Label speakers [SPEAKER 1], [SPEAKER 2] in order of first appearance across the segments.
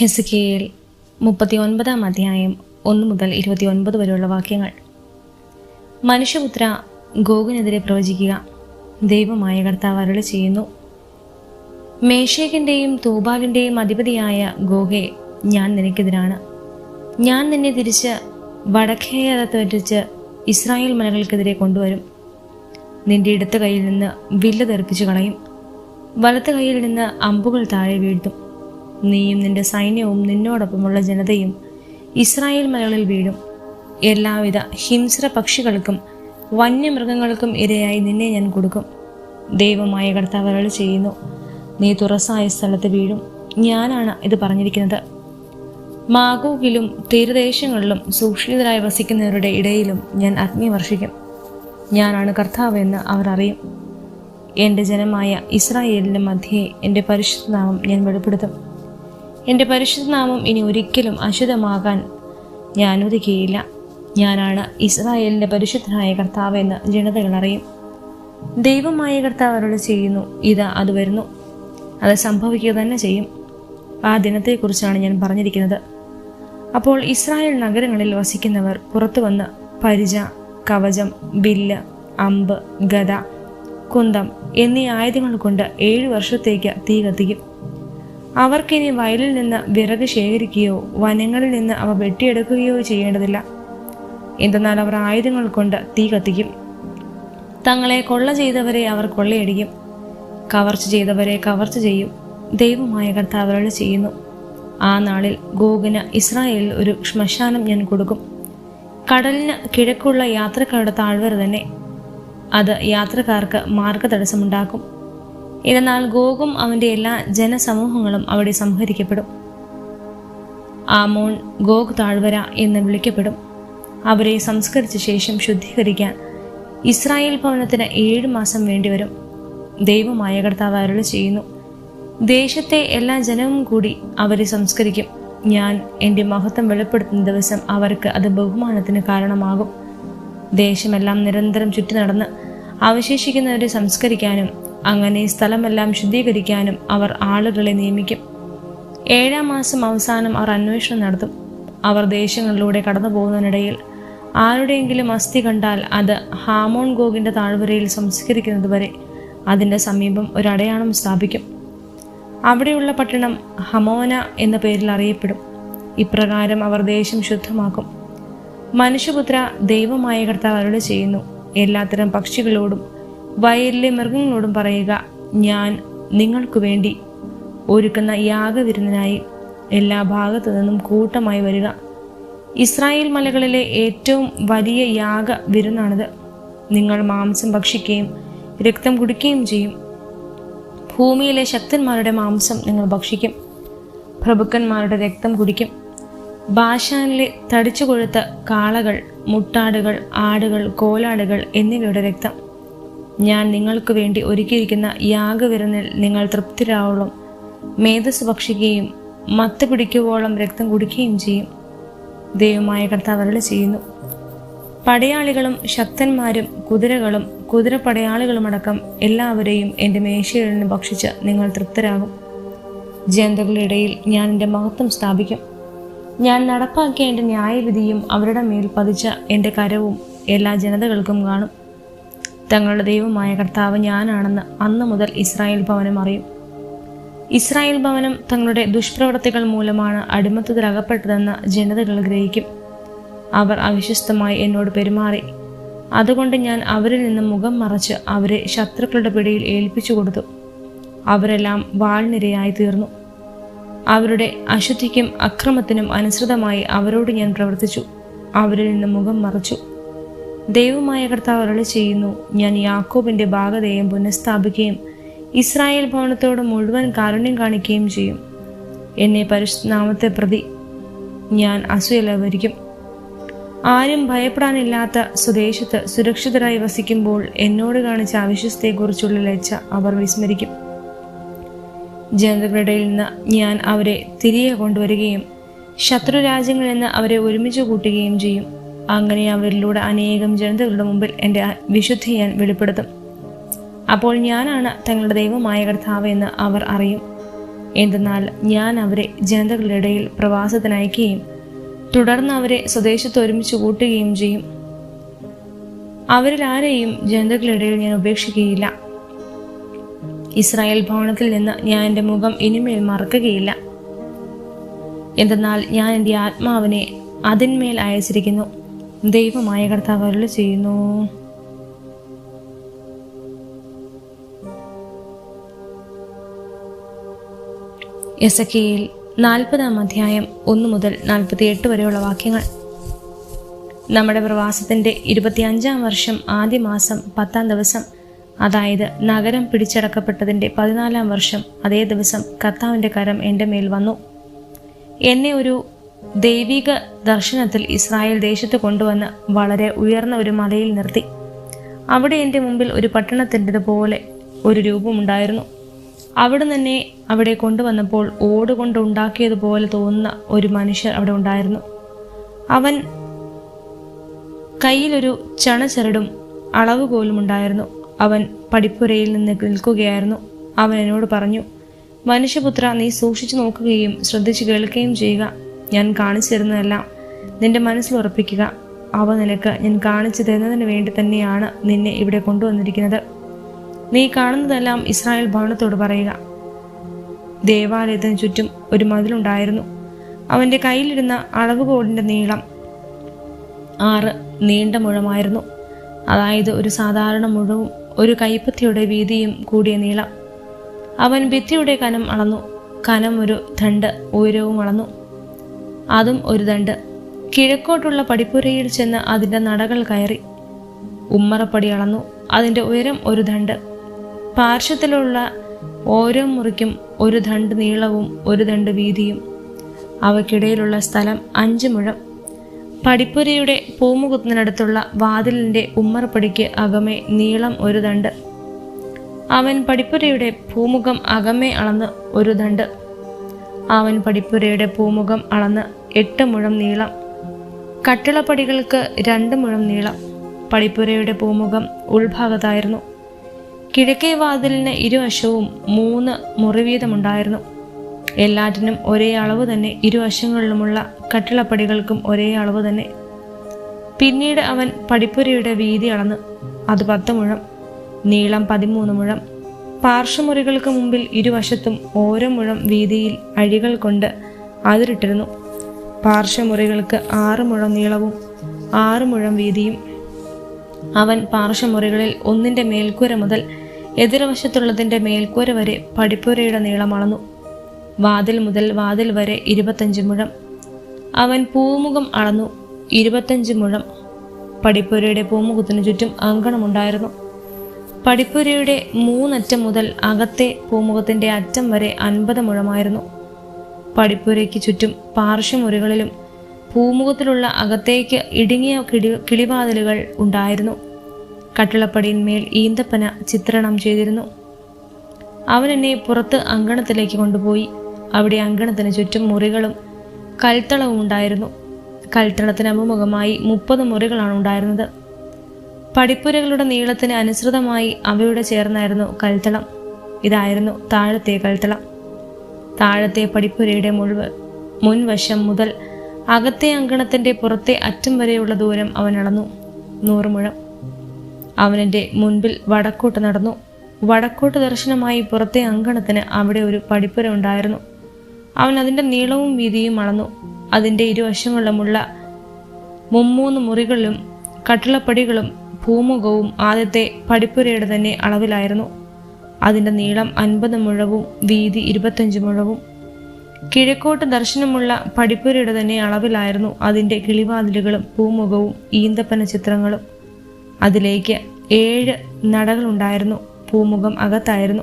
[SPEAKER 1] ഹെസിക്കേൽ മുപ്പത്തി ഒൻപതാം അധ്യായം ഒന്ന് മുതൽ ഇരുപത്തി ഒൻപത് വരെയുള്ള വാക്യങ്ങൾ. മനുഷ്യപുത്ര ഗോകുനെതിരെ പ്രവചിക്കുക. ദൈവമായ കർത്താവ് അരുളി ചെയ്യുന്നു. മേഷേക്കിന്റെയും തൂബാലിന്റെയും അധിപതിയായ ഗോഹെ ഞാൻ നിനക്കെതിരാണ്. ഞാൻ നിന്നെ തിരിച്ച് വടക്കേയറത്ത് ഇസ്രായേൽ മലകൾക്കെതിരെ കൊണ്ടുവരും. നിന്റെ ഇടത്ത കയ്യിൽ നിന്ന് വില്ല് തെറിപ്പിച്ചു കളയും വലത്ത് കയ്യിൽ നിന്ന് അമ്പുകൾ താഴെ വീഴ്ത്തും. നീയും നിന്റെ സൈന്യവും നിന്നോടൊപ്പമുള്ള ജനതയും ഇസ്രായേൽ മലകളിൽ വീഴും. എല്ലാവിധ ഹിംസ്ര പക്ഷികൾക്കും വന്യമൃഗങ്ങൾക്കും ഇരയായി നിന്നെ ഞാൻ കൊടുക്കും. ദൈവമായ കർത്താവ് അരുളി ചെയ്യുന്നു. നീ തുറസായ സ്ഥലത്ത് വീഴും. ഞാനാണ് ഇത് പറഞ്ഞിരിക്കുന്നത്. മാഗോഗിലും തീരദേശങ്ങളിലും സൂക്ഷിതരായി വസിക്കുന്നവരുടെ ഇടയിലും ഞാൻ അഗ്നി വർഷിക്കും. ഞാനാണ് കർത്താവ് എന്ന് അവർ അറിയും. എന്റെ ജനമായ ഇസ്രായേലിന്റെ മധ്യേ എന്റെ പരിശുദ്ധനാമം ഞാൻ വെളിപ്പെടുത്തും. എന്റെ പരിശുദ്ധനാമം ഇനി ഒരിക്കലും അശുദ്ധമാകാൻ ഞാൻ അനുവദിക്കുകയില്ല ഞാനാണ് ഇസ്രായേലിന്റെ പരിശുദ്ധനായ കർത്താവ് എന്ന് ജനതകൾ അറിയും. ദൈവമായ കർത്താവ് അവരോട് ചെയ്യുന്നു ഇത് അത് വരുന്നു. അത് സംഭവിക്കുക തന്നെ ചെയ്യും. ആ ദിനത്തെക്കുറിച്ചാണ് ഞാൻ പറഞ്ഞിരിക്കുന്നത്. അപ്പോൾ ഇസ്രായേൽ നഗരങ്ങളിൽ വസിക്കുന്നവർ പുറത്തു വന്ന് പരിച കവചം ബില്ല് അമ്പ് ഗത കുന്തം എന്നീ ആയുധങ്ങൾ കൊണ്ട് ഏഴു വർഷത്തേക്ക് തീ കത്തിക്കും. അവർക്കിനി വയലിൽ നിന്ന് വിറക് ശേഖരിക്കുകയോ വനങ്ങളിൽ നിന്ന് അവ വെട്ടിയെടുക്കുകയോ ചെയ്യേണ്ടതില്ല. എന്തെന്നാൽ അവർ ആയുധങ്ങൾ കൊണ്ട് തീ കത്തിക്കും. തങ്ങളെ കൊള്ള ചെയ്തവരെ അവർ കൊള്ളയടിക്കും. കവർച്ച ചെയ്തവരെ കവർച്ച ചെയ്യും. ദൈവമായ കർത്താവരോട് ചെയ്യുന്നു. ആ നാളിൽ ഗോഗിന് ഇസ്രായേലിൽ ഒരു ശ്മശാനം ഞാൻ കൊടുക്കും. കടലിന് കിഴക്കുള്ള യാത്രക്കാരുടെ താഴ്വര തന്നെ. അത് യാത്രക്കാർക്ക് മാർഗതടസ്സമുണ്ടാക്കും. എന്നാൽ ഗോഗും അവന്റെ എല്ലാ ജനസമൂഹങ്ങളും അവിടെ സംഹരിക്കപ്പെടും. ആമോൺ ഗോഗ് താഴ്വര എന്ന് വിളിക്കപ്പെടും. അവരെ സംസ്കരിച്ച ശേഷം ശുദ്ധീകരിക്കാൻ ഇസ്രായേൽ ഭവനത്തിന് ഏഴ് മാസം വേണ്ടിവരും. ദൈവമായ കർത്താവ് അരുളി ചെയ്യുന്നു. ദേശത്തെ എല്ലാ ജനവും കൂടി അവരെ സംസ്കരിക്കും. ഞാൻ എന്റെ മഹത്വം വെളിപ്പെടുത്തുന്ന ദിവസം അവർക്ക് അത് ബഹുമാനത്തിന് കാരണമാകും. ദേശമെല്ലാം നിരന്തരം ചുറ്റി നടന്ന് അവശേഷിക്കുന്നവരെ സംസ്കരിക്കാനും അങ്ങനെ സ്ഥലമെല്ലാം ശുദ്ധീകരിക്കാനും അവർ ആളുകളെ നിയമിക്കും. ഏഴാം മാസം അവസാനം അവർ അന്വേഷണം നടത്തും. അവർ ദേശങ്ങളിലൂടെ കടന്നു പോകുന്നതിനിടയിൽ ആരുടെയെങ്കിലും അസ്ഥി കണ്ടാൽ അത് ഹാമോൺ ഗോഗിന്റെ താഴ്വരയിൽ സംസ്കരിക്കുന്നതുവരെ അതിന്റെ സമീപം ഒരു അടയാളം സ്ഥാപിക്കും. അവിടെയുള്ള പട്ടണം ഹമോന എന്ന പേരിൽ അറിയപ്പെടും. ഇപ്രകാരം അവർ ദേശം ശുദ്ധമാക്കും. മനുഷ്യപുത്ര ദൈവമായ കർത്താവ് അരുടെ ചെയ്യുന്നു. എല്ലാത്തരം പക്ഷികളോടും വയലിലെ മൃഗങ്ങളോടും പറയുക ഞാൻ നിങ്ങൾക്കു വേണ്ടി ഒരുക്കുന്ന യാഗവിരുന്നിനായി എല്ലാ ഭാഗത്തു നിന്നും കൂട്ടമായി വരിക. ഇസ്രായേൽ മലകളിലെ ഏറ്റവും വലിയ യാഗ വിരുന്നാണിത് നിങ്ങൾ മാംസം ഭക്ഷിക്കുകയും രക്തം കുടിക്കുകയും ചെയ്യും. ഭൂമിയിലെ ശക്തന്മാരുടെ മാംസം നിങ്ങൾ ഭക്ഷിക്കും. പ്രഭുക്കന്മാരുടെ രക്തം കുടിക്കും. ബാഷാനിലെ തടിച്ചു കൊഴുത്ത കാളകൾ മുട്ടാടുകൾ ആടുകൾ കോലാടുകൾ എന്നിവയുടെ രക്തം. ഞാൻ നിങ്ങൾക്ക് വേണ്ടി ഒരുക്കിയിരിക്കുന്ന യാഗവിരുന്നിൽ നിങ്ങൾ തൃപ്തിരാവോളം. മേധസ് ഭക്ഷിക്കുകയും മത്ത് പിടിക്കുവോളം രക്തം കുടിക്കുകയും ചെയ്യും. ദൈവമായ കർത്താവ് അരുളി ചെയ്യുന്നു. പടയാളികളും ശക്തന്മാരും കുതിരകളും പടയാളികളുമടക്കം എല്ലാവരെയും എന്റെ മേശയിൽ നിന്ന് ഭക്ഷിച്ച് നിങ്ങൾ തൃപ്തരാകും. ജനതകളുടെ ഇടയിൽ ഞാൻ എന്റെ മഹത്വം സ്ഥാപിക്കും. ഞാൻ നടപ്പാക്കിയ എന്റെ ന്യായവിധിയും അവരുടെ മേൽ പതിച്ച എന്റെ കരവും എല്ലാ ജനതകൾക്കും കാണും. തങ്ങളുടെ ദൈവമായ കർത്താവ് ഞാനാണെന്ന് അന്നു മുതൽ ഇസ്രായേൽ ഭവനം അറിയും. ഇസ്രായേൽ ഭവനം തങ്ങളുടെ ദുഷ്പ്രവർത്തികൾ മൂലമാണ് അടിമത്തത്തിലകപ്പെട്ടതെന്ന് ജനതകൾ ഗ്രഹിക്കും. അവർ അവിശ്വസ്തമായി എന്നോട് പെരുമാറി. അതുകൊണ്ട് ഞാൻ അവരിൽ നിന്ന് മുഖം മറച്ച് അവരെ ശത്രുക്കളുടെ പിടിയിൽ ഏൽപ്പിച്ചു കൊടുത്തു. അവരെല്ലാം വാൾനിരയായി തീർന്നു. അവരുടെ അശുദ്ധിക്കും അക്രമത്തിനും അനുസൃതമായി അവരോട് ഞാൻ പ്രവർത്തിച്ചു. അവരിൽ നിന്ന് മുഖം മറച്ചു. ദൈവമായ കർത്താവ് അരളി ചെയ്യുന്നു. ഞാൻ യാക്കോബിന്റെ ഭാഗതയും പുനഃസ്ഥാപിക്കുകയും ഇസ്രായേൽ ഭവനത്തോട് മുഴുവൻ കാരുണ്യം കാണിക്കുകയും ചെയ്യും. എന്നെ പരിശുദ്ധനാമത്തെ പ്രതി ഞാൻ അസുയലവരിക്കും ആരും ഭയപ്പെടാനില്ലാത്ത സ്വദേശത്ത് സുരക്ഷിതരായി വസിക്കുമ്പോൾ എന്നോട് കാണിച്ച അവിശ്വസത്തെക്കുറിച്ചുള്ള ലജ്ജ അവർ വിസ്മരിക്കും. ജനതകളുടെ നിന്ന് ഞാൻ അവരെ തിരികെ കൊണ്ടുവരികയും ശത്രു രാജ്യങ്ങളിൽ നിന്ന് അവരെ ഒരുമിച്ച് കൂട്ടുകയും ചെയ്യും. അങ്ങനെ അവരിലൂടെ അനേകം ജനതകളുടെ മുമ്പിൽ എന്റെ വിശുദ്ധി ഞാൻ വെളിപ്പെടുത്തും. അപ്പോൾ ഞാനാണ് തങ്ങളുടെ ദൈവമായ കർത്താവ് എന്ന് അവർ അറിയും. എന്തെന്നാൽ ഞാൻ അവരെ ജനതകളുടെ ഇടയിൽ പ്രവാസത്തിനയക്കുകയും തുടർന്ന് അവരെ സ്വദേശത്ത് ഒരുമിച്ച് കൂട്ടുകയും ചെയ്യും. അവരിൽ ആരെയും ജനതകളുടെ ഇടയിൽ ഞാൻ ഉപേക്ഷിക്കുകയില്ല. ഇസ്രായേൽ ഭവനത്തിൽ നിന്ന് ഞാൻ എന്റെ മുഖം ഇനിമേൽ മറക്കുകയില്ല. എന്തെന്നാൽ ഞാൻ എന്റെ ആത്മാവിനെ അതിന്മേൽ അയച്ചിരിക്കുന്നു. ദൈവമായ കർത്താവ് അരുളി ചെയ്യുന്നു. എസക്കിയിൽ നാൽപ്പതാം അധ്യായം ഒന്ന് മുതൽ നാൽപ്പത്തിയെട്ട് വരെയുള്ള വാക്യങ്ങൾ. നമ്മുടെ പ്രവാസത്തിന്റെ ഇരുപത്തിയഞ്ചാം വർഷം ആദ്യ മാസം പത്താം ദിവസം അതായത് നഗരം പിടിച്ചടക്കപ്പെട്ടതിന്റെ പതിനാലാം വർഷം അതേ ദിവസം കർത്താവിന്റെ കരം എന്റെ മേൽ വന്നു. എന്നെ ഒരു ദൈവിക ദർശനത്തിൽ ഇസ്രായേൽ ദേശത്ത് കൊണ്ടുവന്ന് വളരെ ഉയർന്ന ഒരു മലയിൽ നിർത്തി. അവിടെ എന്റെ മുമ്പിൽ ഒരു പട്ടണത്തിന്റെതുപോലെ ഒരു രൂപമുണ്ടായിരുന്നു. അവിടെ തന്നെ അവിടെ കൊണ്ടുവന്നപ്പോൾ ഓടുകൊണ്ട് ഉണ്ടാക്കിയതുപോലെ തോന്നുന്ന ഒരു മനുഷ്യർ അവിടെ ഉണ്ടായിരുന്നു. അവൻ കയ്യിലൊരു ചണച്ചരടും അളവുകോലും ഉണ്ടായിരുന്നു. അവൻ പടിപ്പുരയിൽ നിന്ന് നിൽക്കുകയായിരുന്നു. അവൻ എന്നോട് പറഞ്ഞു മനുഷ്യപുത്ര നീ സൂക്ഷിച്ചു നോക്കുകയും ശ്രദ്ധിച്ചു കേൾക്കുകയും ചെയ്യുക. ഞാൻ കാണിച്ചു തരുന്നതെല്ലാം നിന്റെ മനസ്സിൽ ഉറപ്പിക്കുക. അവ നിനക്ക് ഞാൻ കാണിച്ചു തരുന്നതിന് വേണ്ടി തന്നെയാണ് നിന്നെ ഇവിടെ കൊണ്ടുവന്നിരിക്കുന്നത്. നീ കാണുന്നതെല്ലാം ഇസ്രായേൽ ഭവനത്തോട് പറയുക. ദേവാലയത്തിന് ചുറ്റും ഒരു മതിലുണ്ടായിരുന്നു. അവന്റെ കയ്യിലിരുന്ന അളവുകോടിന്റെ നീളം ആറ് നീണ്ട മുഴമായിരുന്നു. അതായത് ഒരു സാധാരണ മുഴവും ഒരു കൈപ്പത്തിയുടെ വീതിയും കൂടിയ നീളം. അവൻ ഭിത്തിയുടെ കനം അളന്നു. കനം ഒരു ദണ്ട് ഉയരവും അളന്നു. അതും ഒരു ദണ്ട് കിഴക്കോട്ടുള്ള പടിപ്പുരയിൽ ചെന്ന് അതിന്റെ നടകൾ കയറി. ഉമ്മറപ്പടി അളന്നു. അതിന്റെ ഉയരം ഒരു ദണ്ട് പാർശ്വത്തിലുള്ള ഓരോ മുറിക്കും ഒരു ദണ്ട് നീളവും ഒരു ദണ്ട് വീതിയും. അവയ്ക്കിടയിലുള്ള സ്ഥലം അഞ്ച് മുഴം. പടിപ്പുരയുടെ പൂമുഖത്തിനടുത്തുള്ള വാതിലിന്റെ ഉമ്മറപ്പടിക്ക് അകമേ നീളം ഒരു ദണ്ട് അവൻ പടിപ്പുരയുടെ പൂമുഖം അകമേ അളന്ന് ഒരു ദണ്ട് അവൻ പടിപ്പുരയുടെ പൂമുഖം അളന്ന് എട്ട് മുഴം നീളം. കട്ടിളപ്പടികൾക്ക് രണ്ട് മുഴം നീളം. പടിപ്പുരയുടെ പൂമുഖം ഉൾഭാഗത്തായിരുന്നു. കിഴക്കേ വാതിലിന് ഇരുവശവും മൂന്ന് മുറിവീതമുണ്ടായിരുന്നു. എല്ലാറ്റിനും ഒരേ അളവ് തന്നെ ഇരുവശങ്ങളിലുമുള്ള കട്ടിളപ്പടികൾക്കും ഒരേ അളവ് തന്നെ. പിന്നീട് അവൻ പടിപ്പുരയുടെ വീതി അളന്ന്. അത് പത്ത് മുഴം. നീളം പതിമൂന്ന് മുഴം. പാർശ്വമുറികൾക്ക് മുമ്പിൽ ഇരുവശത്തും ഓരോ മുഴം വീതിയിൽ അഴികൾ കൊണ്ട് അതിരിട്ടിരുന്നു. പാർശ്വമുറികൾക്ക് ആറ് മുഴം നീളവും ആറ് മുഴം വീതിയും. അവൻ പാർശ്വമുറികളിൽ ഒന്നിന്റെ മേൽക്കൂര മുതൽ എതിർവശത്തുള്ളതിന്റെ മേൽക്കൂര വരെ പടിപ്പുരയുടെ നീളം അളന്നു. വാതിൽ മുതൽ വാതിൽ വരെ ഇരുപത്തഞ്ച് മുഴം. അവൻ പൂമുഖം അളന്നു ഇരുപത്തഞ്ച് മുഴം. പടിപ്പുരയുടെ പൂമുഖത്തിനു ചുറ്റും അങ്കണമുണ്ടായിരുന്നു. പടിപ്പുരയുടെ മൂന്നറ്റം മുതൽ അകത്തെ പൂമുഖത്തിന്റെ അറ്റം വരെ അൻപത് മുഴമായിരുന്നു. പടിപ്പുരയ്ക്ക് ചുറ്റും പാർശ്വമുറികളിലും പൂമുഖത്തിലുള്ള അകത്തേക്ക് ഇടുങ്ങിയ കിടി കിളിവാതിലുകൾ ഉണ്ടായിരുന്നു. കട്ടിളപ്പടിയിന്മേൽ ഈന്തപ്പന ചിത്രണം ചെയ്തിരുന്നു. അവൻ എന്നെ പുറത്ത് അങ്കണത്തിലേക്ക് കൊണ്ടുപോയി. അവിടെ അങ്കണത്തിന് ചുറ്റും മുറികളും കൽത്തളവും ഉണ്ടായിരുന്നു. കൽത്തളത്തിന് അഭിമുഖമായി മുപ്പത് മുറികളാണ് ഉണ്ടായിരുന്നത്. പടിപ്പുരകളുടെ നീളത്തിന് അനുസൃതമായി അവയുടെ ചേർന്നായിരുന്നു കൽത്തളം. ഇതായിരുന്നു താഴത്തെ കൽത്തളം. താഴത്തെ പടിപ്പുരയുടെ മുഴുവൻ മുൻവശം മുതൽ അകത്തെ അങ്കണത്തിന്റെ പുറത്തെ അറ്റം വരെയുള്ള ദൂരം അവൻ അളന്നു. നൂറ് മുഴം മുൻപിൽ വടക്കോട്ട് നടന്നു. വടക്കോട്ട് ദർശനമായി പുറത്തെ അങ്കണത്തിന് അവിടെ ഒരു പടിപ്പുര ഉണ്ടായിരുന്നു. അവൻ അതിന്റെ നീളവും വീതിയും അളന്നു. അതിന്റെ ഇരുവശങ്ങളിലുമുള്ള മുമ്മൂന്ന് മുറികളിലും കട്ടിളപ്പടികളും ഭൂമുഖവും ആദ്യത്തെ പടിപ്പുരയുടെ തന്നെ അളവിലായിരുന്നു. അതിന്റെ നീളം അൻപത് മുഴവും വീതി ഇരുപത്തഞ്ച് മുഴവും. കിഴക്കോട്ട് ദർശനമുള്ള പടിപ്പുരയുടെ തന്നെ അളവിലായിരുന്നു അതിന്റെ കിളിവാതിലുകളും പൂമുഖവും ഈന്തപ്പന ചിത്രങ്ങളും. അതിലേക്ക് ഏഴ് നടകളുണ്ടായിരുന്നു പൂമുഖം അകത്തായിരുന്നു.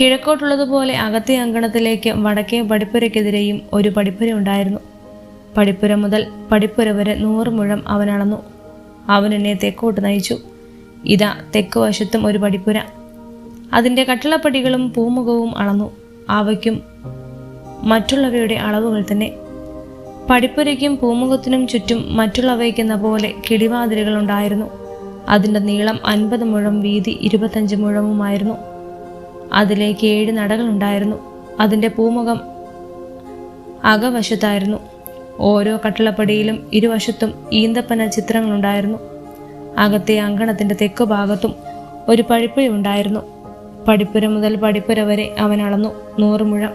[SPEAKER 1] കിഴക്കോട്ടുള്ളതുപോലെ അകത്തെ അങ്കണത്തിലേക്ക് വടക്കേ പടിപ്പുരയ്ക്കെതിരെയും ഒരു പടിപ്പുര ഉണ്ടായിരുന്നു. പടിപ്പുര മുതൽ പടിപ്പുര വരെ നൂറ് മുഴം അവൻ അളന്നു അവൻ എന്നെ തെക്കോട്ട് നയിച്ചു. ഇതാ തെക്ക് വശത്തും ഒരു പടിപ്പുര. അതിന്റെ കട്ടിളപ്പടികളും പൂമുഖവും അളന്നു. അവയ്ക്കും മറ്റുള്ളവയുടെ അളവുകൾ തന്നെ. പടിപ്പുരയ്ക്കും പൂമുഖത്തിനും ചുറ്റും മറ്റുള്ളവയ്ക്കുന്ന പോലെ കിടിവാതിലുകൾ ഉണ്ടായിരുന്നു. അതിന്റെ നീളം അൻപത് മുഴം വീതി ഇരുപത്തഞ്ച് മുഴവുമായിരുന്നു. അതിലേക്ക് ഏഴ് നടകളുണ്ടായിരുന്നു അതിന്റെ പൂമുഖം അകവശത്തായിരുന്നു. ഓരോ കട്ടിളപ്പടിയിലും ഇരുവശത്തും ഈന്തപ്പന ചിത്രങ്ങളുണ്ടായിരുന്നു അകത്തെ അങ്കണത്തിന്റെ തെക്കു ഭാഗത്തും ഒരു പടിപ്പുര ഉണ്ടായിരുന്നു. പടിപ്പുര മുതൽ പടിപ്പുര വരെ അവൻ അളന്നു നൂറ് മുഴം.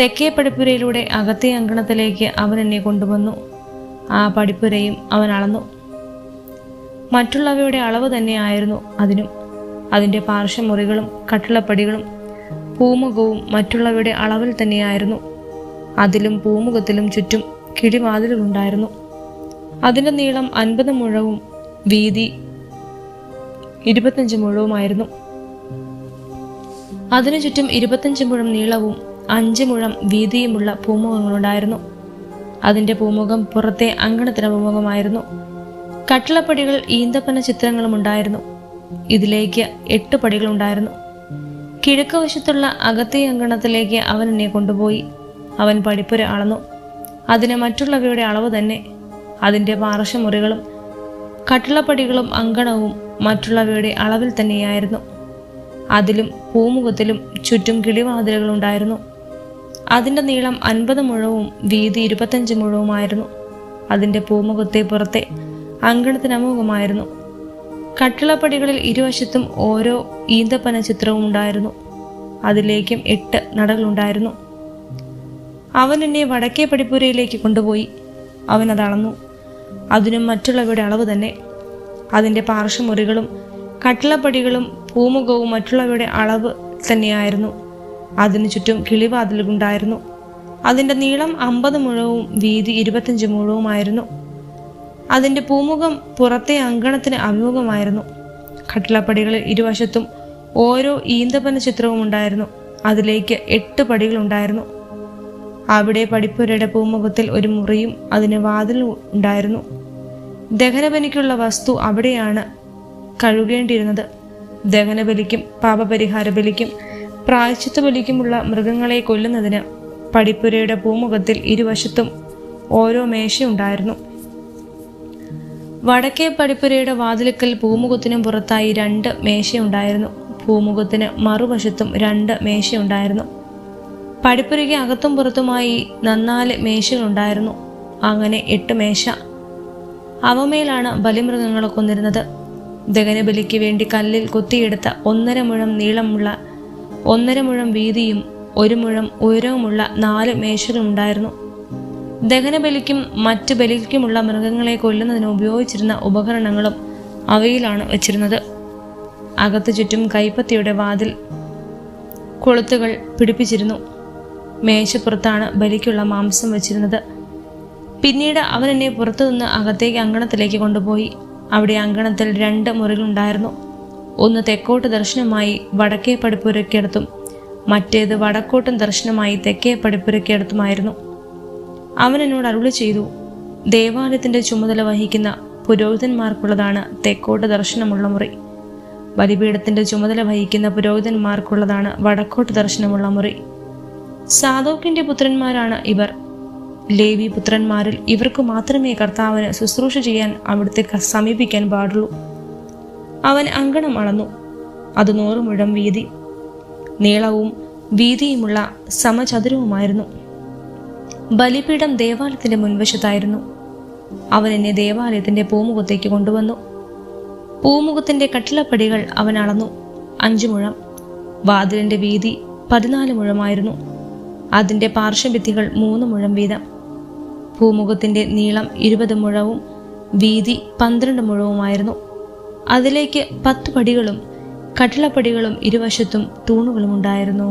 [SPEAKER 1] തെക്കേ പടിപ്പുരയിലൂടെ അകത്തെ അങ്കണത്തിലേക്ക് അവൻ എന്നെ കൊണ്ടുവന്നു. ആ പടിപ്പുരയും അവൻ അളന്നു. മറ്റുള്ളവയുടെ അളവ് തന്നെയായിരുന്നു അതിനും. അതിന്റെ പാർശ്വമുറികളും കട്ടിളപ്പടികളും പൂമുഖവും മറ്റുള്ളവയുടെ അളവിൽ തന്നെയായിരുന്നു അതിലും പൂമുഖത്തിലും ചുറ്റും കിടിവാതിലുകളുണ്ടായിരുന്നു അതിന്റെ നീളം അൻപത് മുഴവും വീതി ഇരുപത്തഞ്ച് മുഴവുമായിരുന്നു. അതിനു ചുറ്റും ഇരുപത്തഞ്ച് മുഴം നീളവും അഞ്ച് മുഴം വീതിയുമുള്ള പൂമുഖങ്ങളുണ്ടായിരുന്നു. അതിന്റെ പൂമുഖം പുറത്തെ അങ്കണത്തിന് പൂമുഖമായിരുന്നു. കട്ടിളപ്പടികൾ ഈന്തപ്പന ചിത്രങ്ങളും ഉണ്ടായിരുന്നു. ഇതിലേക്ക് എട്ട് പടികളുണ്ടായിരുന്നു കിഴക്ക് വശത്തുള്ള അകത്തെ അങ്കണത്തിലേക്ക് അവൻ എന്നെ കൊണ്ടുപോയി. അവൻ പടിപ്പുര അളന്നു. അതിന് മറ്റുള്ളവയുടെ അളവ് തന്നെ. അതിന്റെ പാർശ്വമുറികളും കട്ടിളപ്പടികളും അങ്കണവും മറ്റുള്ളവയുടെ അളവിൽ തന്നെയായിരുന്നു. അതിലും പൂമുഖത്തിലും ചുറ്റും കിളിവാതിലുകളുണ്ടായിരുന്നു അതിന്റെ നീളം അൻപത് മുഴവും വീതി ഇരുപത്തഞ്ച് മുഴവുമായിരുന്നു. അതിന്റെ പൂമുഖത്തെ പുറത്തെ അങ്കണത്തിനമുഖമായിരുന്നു കട്ടിളപ്പടികളിൽ ഇരുവശത്തും ഓരോ ഈന്തപ്പന ചിത്രവും ഉണ്ടായിരുന്നു. അതിലേക്കും എട്ട് നടകളുണ്ടായിരുന്നു അവൻ എന്നെ വടക്കേ പടിപ്പുരയിലേക്ക് കൊണ്ടുപോയി. അവൻ അത് അളന്നു. അതിനും മറ്റുള്ളവയുടെ അളവ് തന്നെ. അതിന്റെ പാർശ്വമുറികളും കട്ടിളപ്പടികളും പൂമുഖവും മറ്റുള്ളവയുടെ അളവ് തന്നെയായിരുന്നു. അതിനു ചുറ്റും കിളിവാതിലുണ്ടായിരുന്നു അതിന്റെ നീളം അമ്പത് മുഴവും വീതി ഇരുപത്തഞ്ച് മുഴവുമായിരുന്നു. അതിന്റെ പൂമുഖം പുറത്തെ അങ്കണത്തിന് അഭിമുഖമായിരുന്നു. കട്ടിളപ്പടികളിൽ ഇരുവശത്തും ഓരോ ഈന്തപ്പന ചിത്രവും ഉണ്ടായിരുന്നു. അതിലേക്ക് എട്ട് പടികളുണ്ടായിരുന്നു. അവിടെ പടിപ്പുരയുടെ പൂമുഖത്തിൽ ഒരു മുറിയും അതിന് വാതിൽ ഉണ്ടായിരുന്നു. ദഹനബലിക്കുള്ള വസ്തു അവിടെയാണ് കഴുകേണ്ടിയിരുന്നത്. ദഹനബലിക്കും പാപപരിഹാര ബലിക്കും പ്രായച്ചിത്ത ബലിക്കുമുള്ള മൃഗങ്ങളെ കൊല്ലുന്നതിന് പടിപ്പുരയുടെ പൂമുഖത്തിൽ ഇരുവശത്തും ഓരോ മേശയുണ്ടായിരുന്നു. വടക്കേ പടിപ്പുരയുടെ വാതിലുക്കൽ പൂമുഖത്തിനും പുറത്തായി രണ്ട് മേശയുണ്ടായിരുന്നു. പൂമുഖത്തിന് മറുവശത്തും രണ്ട് മേശയുണ്ടായിരുന്നു. പടിപ്പുരയ്ക്ക് അകത്തും പുറത്തുമായി നന്നാൽ മേശകളുണ്ടായിരുന്നു. അങ്ങനെ എട്ട് മേശ. അവമേലാണ് ബലിമൃഗങ്ങളെ കൊന്നിരുന്നത്. ദഹനബലിക്ക് വേണ്ടി കല്ലിൽ കൊത്തിയെടുത്ത ഒന്നര മുഴം നീളമുള്ള ഒന്നര മുഴം വീതിയും ഒരു മുഴം ഉയരവുമുള്ള നാല് മേശകളുണ്ടായിരുന്നു. ദഹനബലിക്കും മറ്റ് ബലിക്കുമുള്ള മൃഗങ്ങളെ കൊല്ലുന്നതിന് ഉപയോഗിച്ചിരുന്ന ഉപകരണങ്ങളും അവയിലാണ് വച്ചിരുന്നത്. അകത്ത് ചുറ്റും കൈപ്പത്തിയുടെ വാതിൽ കൊളുത്തുകൾ പിടിപ്പിച്ചിരുന്നു. മേശപ്പുറത്താണ് ബലിക്കുള്ള മാംസം വെച്ചിരുന്നത്. പിന്നീട് അവൻ എന്നെ പുറത്തുനിന്ന് അകത്തേക്ക് അങ്കണത്തിലേക്ക് കൊണ്ടുപോയി. അവിടെ അങ്കണത്തിൽ രണ്ട് മുറികളുണ്ടായിരുന്നു. ഒന്ന് തെക്കോട്ട് ദർശനമായി വടക്കേ പടിപ്പുരയ്ക്കടുത്തും മറ്റേത് വടക്കോട്ടും ദർശനമായി തെക്കേ പടിപ്പുരയ്ക്കടുത്തുമായിരുന്നു അവൻ എന്നോട് അരുളി ചെയ്തു ദേവാലയത്തിന്റെ ചുമതല വഹിക്കുന്ന പുരോഹിതന്മാർക്കുള്ളതാണ് തെക്കോട്ട് ദർശനമുള്ള മുറി. ബലിപീഠത്തിന്റെ ചുമതല വഹിക്കുന്ന പുരോഹിതന്മാർക്കുള്ളതാണ് വടക്കോട്ട് ദർശനമുള്ള മുറി. സാധോക്കിന്റെ പുത്രന്മാരാണ് ഇവർ. ലേവി പുത്രന്മാരിൽ ഇവർക്ക് മാത്രമേ കർത്താവിന് ശുശ്രൂഷ ചെയ്യാൻ അവിടുത്തെ സമീപിക്കാൻ പാടുള്ളൂ. അവൻ അങ്കണം അളന്നു. അത് നൂറ് മുഴം വീതി. നീളവും വീതിയുമുള്ള സമചതുരവുമായിരുന്നു. ബലിപീഠം ദേവാലയത്തിന്റെ മുൻവശത്തായിരുന്നു. അവൻ എന്നെ ദേവാലയത്തിന്റെ പൂമുഖത്തേക്ക് കൊണ്ടുവന്നു. പൂമുഖത്തിന്റെ കട്ടിളപ്പടികൾ അവൻ അളന്നു. അഞ്ചു മുഴം വാതിലിന്റെ വീതി പതിനാല് മുഴമായിരുന്നു. അതിന്റെ പാർശ്വഭിത്തികൾ മൂന്ന് മുഴം വീതം. ഭൂമുഖത്തിന്റെ നീളം ഇരുപത് മുഴവും വീതി പന്ത്രണ്ട് മുഴവുമായിരുന്നു. അതിലേക്ക് പത്ത് പടികളും കട്ടിളപ്പടികളും ഇരുവശത്തും തൂണുകളും ഉണ്ടായിരുന്നു